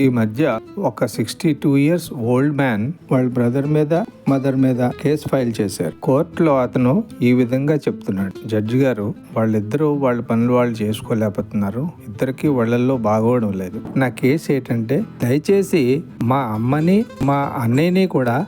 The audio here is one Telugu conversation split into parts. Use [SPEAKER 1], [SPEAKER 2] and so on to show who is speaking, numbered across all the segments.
[SPEAKER 1] ఈ మధ్య ఒక sixty two years old man వాళ్ళ బ్రదర్ మీద మదర్ మీద కేసు ఫైల్ చేశారు. కోర్టులో అతను ఈ విధంగా చెప్తున్నాడు. జడ్జి గారు వాళ్ళిద్దరూ వాళ్ళ పనులు వాళ్ళు చేసుకోలేకపోతున్నారు. ఇద్దరికి వాళ్ళల్లో బాగోవడం లేదు. నా కేసు ఏంటంటే దయచేసి మా అమ్మని మా అన్నయ్యని కూడా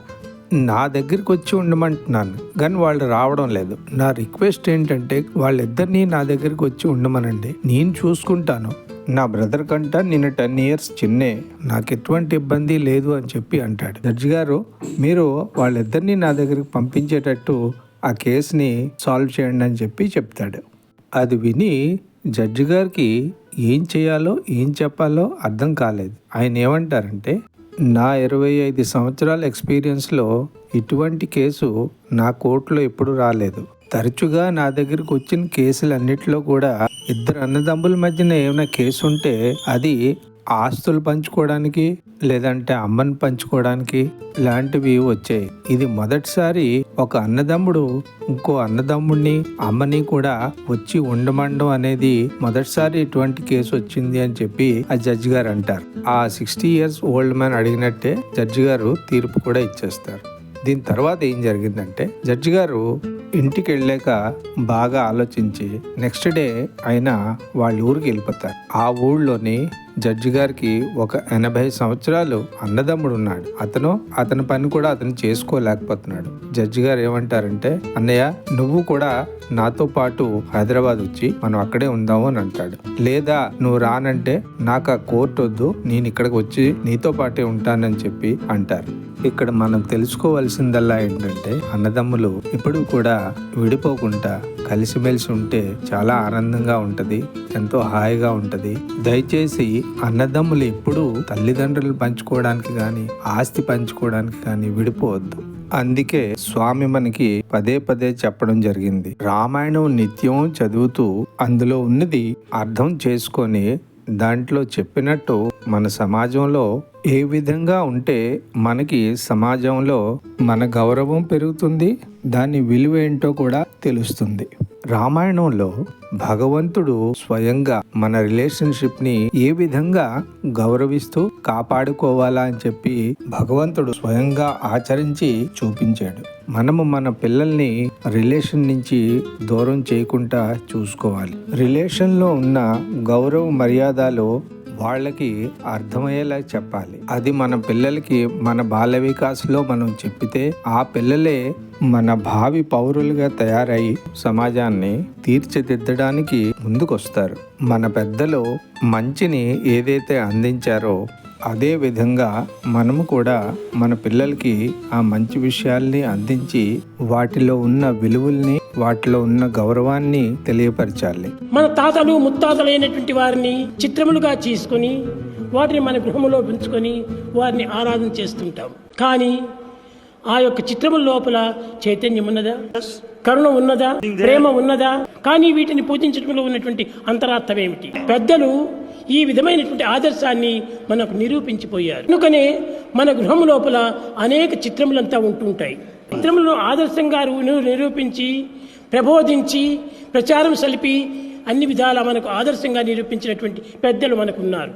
[SPEAKER 1] నా దగ్గరికి వచ్చి ఉండమంటున్నాను. కానీ వాళ్ళు రావడం లేదు. నా రిక్వెస్ట్ ఏంటంటే వాళ్ళిద్దరినీ నా దగ్గరికి వచ్చి ఉండమనండి. నేను చూసుకుంటాను. నా బ్రదర్ కంట నేను టెన్ ఇయర్స్ చిన్నే. నాకు ఎటువంటి ఇబ్బంది లేదు అని చెప్పి అంటాడు. జడ్జి గారు మీరు వాళ్ళిద్దరిని నా దగ్గరికి పంపించేటట్టు ఆ కేసుని సాల్వ్ చేయండి అని చెప్పి చెప్తాడు. అది విని జడ్జి గారికి ఏం చేయాలో ఏం చెప్పాలో అర్థం కాలేదు. ఆయన ఏమంటారంటే నా ఇరవై ఐదు సంవత్సరాల ఎక్స్పీరియన్స్లో ఇటువంటి కేసు నా కోర్టులో ఎప్పుడు రాలేదు. తరచుగా నా దగ్గరికి వచ్చిన కేసులన్నిటిలో కూడా ఇద్దరు అన్నదమ్ముల మధ్యన ఏమైనా కేసు ఉంటే అది ఆస్తులు పంచుకోవడానికి లేదంటే అమ్మని పంచుకోవడానికి ఇలాంటివి వచ్చాయి. ఇది మొదటిసారి ఒక అన్నదమ్ముడు ఇంకో అన్నదమ్ముడిని అమ్మని కూడా వచ్చి ఉండమండం అనేది మొదటిసారి ఇటువంటి కేసు వచ్చింది అని చెప్పి ఆ జడ్జి గారు అంటారు. ఆ సిక్స్టీ ఇయర్స్ ఓల్డ్ మ్యాన్ అడిగినట్టే జడ్జి గారు తీర్పు కూడా ఇచ్చేస్తారు. దీని తర్వాత ఏం జరిగిందంటే జడ్జి గారు ఇంటికి వెళ్ళాక బాగా ఆలోచించి నెక్స్ట్ డే ఆయన వాళ్ళ ఊరికి వెళ్ళిపోతారు. ఆ ఊళ్ళోని జడ్జి గారికి ఒక ఎనభై సంవత్సరాలు అన్నదమ్ముడు ఉన్నాడు అతను అతని పని కూడా అతను చేసుకోలేకపోతున్నాడు. జడ్జి గారు ఏమంటారంటే అన్నయ్య నువ్వు కూడా నాతో పాటు హైదరాబాద్ వచ్చి మనం అక్కడే ఉందాము అని అంటాడు. లేదా నువ్వు రానంటే నాకు ఆ కోర్టు వద్దు నేను ఇక్కడికి వచ్చి నీతో పాటే ఉంటానని చెప్పి అంటారు. ఇక్కడ మనం తెలుసుకోవాల్సిందల్లా ఏంటంటే అన్నదమ్ములు ఇప్పుడు కూడా విడిపోకుండా కలిసిమెలిసి ఉంటే చాలా ఆనందంగా ఉంటుంది ఎంతో హాయిగా ఉంటుంది. దయచేసి అన్నదమ్ములు ఎప్పుడు తల్లిదండ్రులు పంచుకోవడానికి కానీ ఆస్తి పంచుకోవడానికి కానీ విడిపోవద్దు. అందుకే స్వామి మనకి పదే పదే చెప్పడం జరిగింది. రామాయణం నిత్యం చదువుతూ అందులో ఉన్నది అర్థం చేసుకొని దాంట్లో చెప్పినట్టు మన సమాజంలో ఏ విధంగా ఉంటే మనకి సమాజంలో మన గౌరవం పెరుగుతుంది దాని విలువ ఏంటో కూడా తెలుస్తుంది. రామాయణంలో భగవంతుడు స్వయంగా మన రిలేషన్షిప్ని ఏ విధంగా గౌరవిస్తూ కాపాడుకోవాలా అని చెప్పి భగవంతుడు స్వయంగా ఆచరించి చూపించాడు. మనము మన పిల్లల్ని రిలేషన్ నుంచి దూరం చేయకుండా చూసుకోవాలి. రిలేషన్లో ఉన్న గౌరవ మర్యాదలు వాళ్ళకి అర్థమయ్యేలా చెప్పాలి. అది మన పిల్లలకి మన బాల వికాస్లో మనం చెప్పితే ఆ పిల్లలే మన భావి పౌరులుగా తయారై సమాజాన్ని తీర్చిదిద్దడానికి ముందుకొస్తారు. మన పెద్దలు మంచిని ఏదైతే అందించారో అదే విధంగా మనము కూడా మన పిల్లలకి ఆ మంచి విషయాల్ని అందించి వాటిలో ఉన్న విలువల్ని వాటిలో ఉన్న గౌరవాన్ని తెలియపరచాలి.
[SPEAKER 2] మన తాతలు ముత్తాతలైనటువంటి వారిని చిత్రములుగా చేసుకుని వాటిని మన గృహములో పెంచుకొని వారిని ఆరాధన చేస్తుంటాం. కానీ ఆ యొక్క చిత్రముల లోపల చైతన్యం ఉన్నదా? కరుణ ఉన్నదా? ప్రేమ ఉన్నదా? కానీ వీటిని పూజించడంలో ఉన్నటువంటి అంతరార్థం ఏమిటి? పెద్దలు ఈ విధమైనటువంటి ఆదర్శాన్ని మనకు నిరూపించిపోయారు. కనుకనే మన గృహము లోపల అనేక చిత్రములంతా ఉంటుంటాయి చిత్రములను ఆదర్శంగా నిరూపించి ప్రబోధించి ప్రచారం సలిపి అన్ని విధాలా మనకు ఆదర్శంగా నిరూపించినటువంటి పెద్దలు మనకున్నారు.